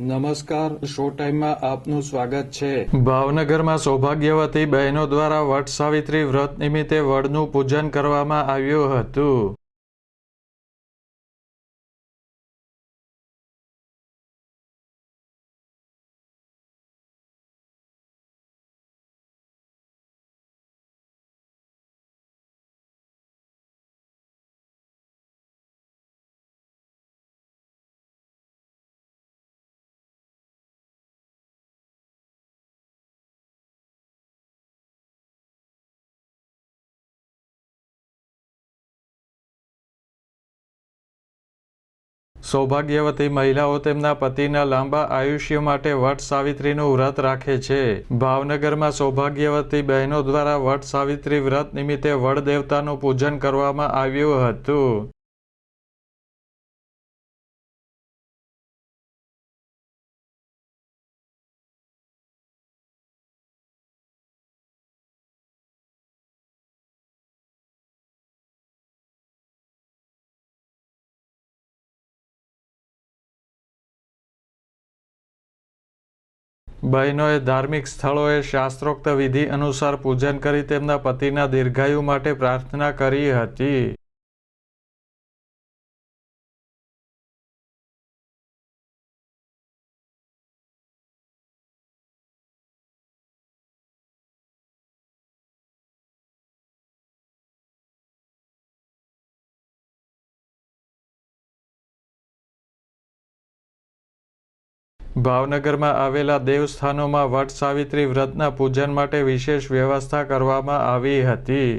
નમસ્કાર શો ટાઈમમાં આપનું સ્વાગત છે. ભાવનગરમાં સૌભાગ્યવતી બહેનો દ્વારા વટ સાવિત્રી વ્રત નિમિત્તે વડનું પૂજન કરવામાં આવ્યું હતું. સૌભાગ્યવતી મહિલાઓ તેમના પતિના લાંબા આયુષ્ય માટે વટ સાવિત્રીનું વ્રત રાખે છે. ભાવનગરમાં સૌભાગ્યવતી બહેનો દ્વારા વટ સાવિત્રી વ્રત નિમિત્તે વડદેવતાનું પૂજન કરવામાં આવ્યું હતું. બહેનોએ ધાર્મિક સ્થળોએ શાસ્ત્રોક્ત વિધિ અનુસાર પૂજન કરી તેમના પતિના દીર્ઘાયુ માટે પ્રાર્થના કરી હતી. ભાવનગરમાં આવેલા દેવસ્થાનોમાં વટ સાવિત્રી વ્રતના પૂજન માટે વિશેષ વ્યવસ્થા કરવામાં આવી હતી.